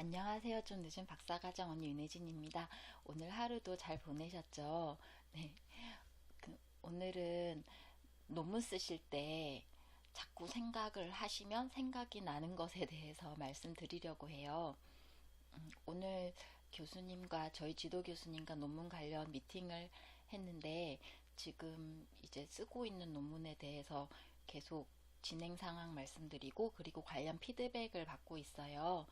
안녕하세요. 좀 늦은 박사과정 언니 윤혜진입니다. 오늘 하루도 잘 보내셨죠? 네. 그, 오늘은 논문 쓰실 때 자꾸 생각을 하시면 생각이 나는 것에 대해서 말씀드리려고 해요. 음, 오늘 교수님과 저희 지도 교수님과 논문 관련 미팅을 했는데 지금 이제 쓰고 있는 논문에 대해서 계속 진행 상황 말씀드리고 그리고 관련 피드백을 받고 있어요.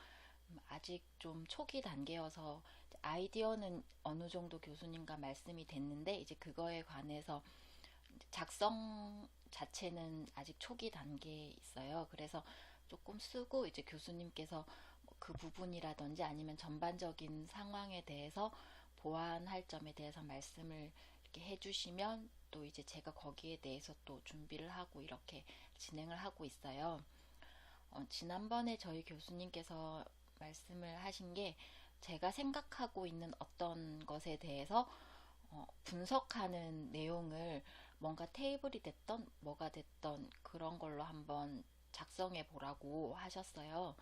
음, 아직 좀 초기 단계여서 아이디어는 어느 정도 교수님과 말씀이 됐는데 이제 그거에 관해서 작성 자체는 아직 초기 단계에 있어요. 그래서 조금 쓰고 이제 교수님께서 그 부분이라든지 아니면 전반적인 상황에 대해서 보완할 점에 대해서 말씀을 이렇게 해주시면 또 이제 제가 거기에 대해서 또 준비를 하고 이렇게 진행을 하고 있어요. 어, 지난번에 저희 교수님께서 말씀을 하신 게 제가 생각하고 있는 어떤 것에 대해서 어, 분석하는 내용을 뭔가 테이블이 됐던 뭐가 됐던 그런 걸로 한번 작성해 보라고 하셨어요.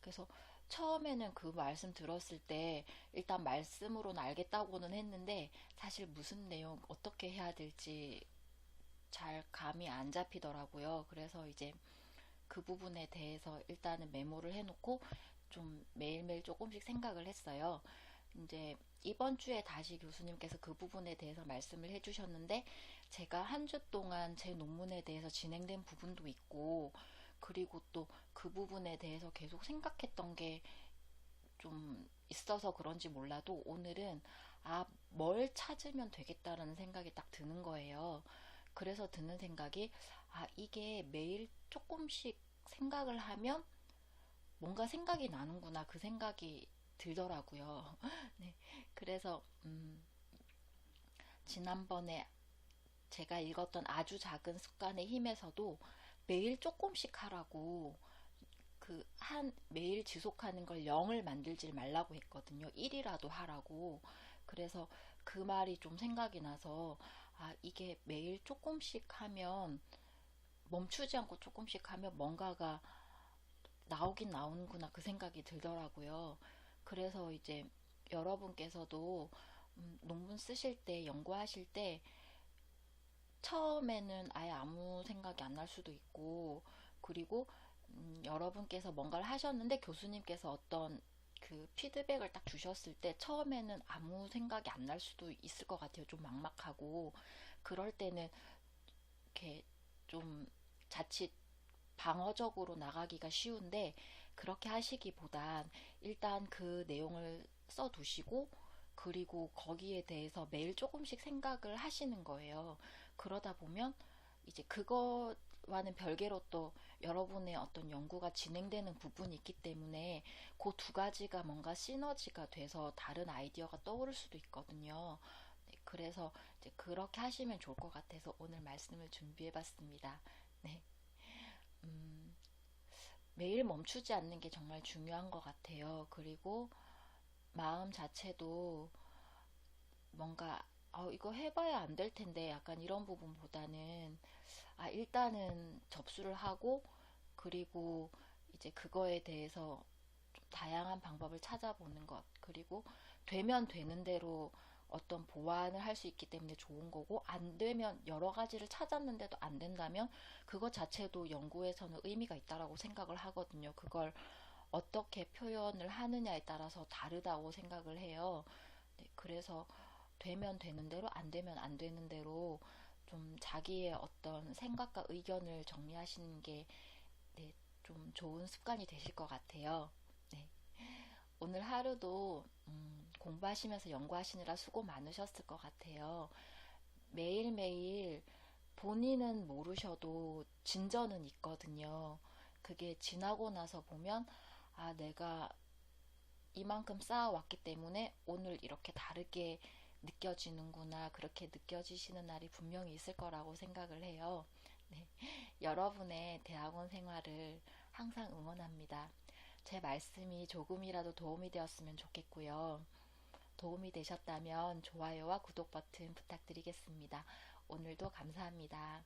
그래서 처음에는 그 말씀 들었을 때 일단 말씀으로는 알겠다고는 했는데 사실 무슨 내용 어떻게 해야 될지 잘 감이 안 잡히더라고요. 그래서 이제 그 부분에 대해서 일단은 메모를 해놓고 좀 매일매일 조금씩 생각을 했어요. 이제 이번 주에 다시 교수님께서 그 부분에 대해서 말씀을 해주셨는데 제가 한 주 동안 제 논문에 대해서 진행된 부분도 있고 그리고 또 그 부분에 대해서 계속 생각했던 게 좀 있어서 그런지 몰라도 오늘은 아, 뭘 찾으면 되겠다라는 생각이 딱 드는 거예요. 그래서 드는 생각이 아, 이게 매일 조금씩 생각을 하면 뭔가 생각이 나는구나 그 생각이 들더라고요. 네, 그래서 음, 지난번에 제가 읽었던 아주 작은 습관의 힘에서도 매일 조금씩 하라고 그 한 매일 지속하는 걸 0을 만들지 말라고 했거든요. 1이라도 하라고. 그래서 그 말이 좀 생각이 나서 아 이게 매일 조금씩 하면 멈추지 않고 조금씩 하면 뭔가가 나오긴 나오는구나 그 생각이 들더라고요. 그래서 이제 여러분께서도 음, 논문 쓰실 때 연구하실 때 처음에는 아예 아무 생각이 안 날 수도 있고 그리고 음, 여러분께서 뭔가를 하셨는데 교수님께서 어떤 그 피드백을 딱 주셨을 때 처음에는 아무 생각이 안 날 수도 있을 것 같아요. 좀 막막하고 그럴 때는 이렇게 좀 자칫 방어적으로 나가기가 쉬운데 그렇게 하시기보단 일단 그 내용을 써 두시고 그리고 거기에 대해서 매일 조금씩 생각을 하시는 거예요. 그러다 보면 이제 그거와는 별개로 또 여러분의 어떤 연구가 진행되는 부분이 있기 때문에 그 두 가지가 뭔가 시너지가 돼서 다른 아이디어가 떠오를 수도 있거든요. 네, 그래서 이제 그렇게 하시면 좋을 것 같아서 오늘 말씀을 준비해 봤습니다. 네. 음, 매일 멈추지 않는 게 정말 중요한 것 같아요. 그리고 마음 자체도 뭔가 어, 이거 해봐야 안 될 텐데 약간 이런 부분보다는 아, 일단은 접수를 하고 그리고 이제 그거에 대해서 좀 다양한 방법을 찾아보는 것 그리고 되면 되는 대로 어떤 보완을 할 수 있기 때문에 좋은 거고 안 되면 여러 가지를 찾았는데도 안 된다면 그것 자체도 연구에서는 의미가 있다라고 생각을 하거든요. 그걸 어떻게 표현을 하느냐에 따라서 다르다고 생각을 해요. 네, 그래서 되면 되는 대로 안 되면 안 되는 대로 좀 자기의 어떤 생각과 의견을 정리하시는 게 네, 좀 좋은 습관이 되실 것 같아요. 네. 오늘 하루도 음, 공부하시면서 연구하시느라 수고 많으셨을 것 같아요. 매일매일 본인은 모르셔도 진전은 있거든요. 그게 지나고 나서 보면 아, 내가 이만큼 쌓아왔기 때문에 오늘 이렇게 다르게 느껴지는구나. 그렇게 느껴지시는 날이 분명히 있을 거라고 생각을 해요. 네. 여러분의 대학원 생활을 항상 응원합니다. 제 말씀이 조금이라도 도움이 되었으면 좋겠고요. 도움이 되셨다면 좋아요와 구독 버튼 부탁드리겠습니다. 오늘도 감사합니다.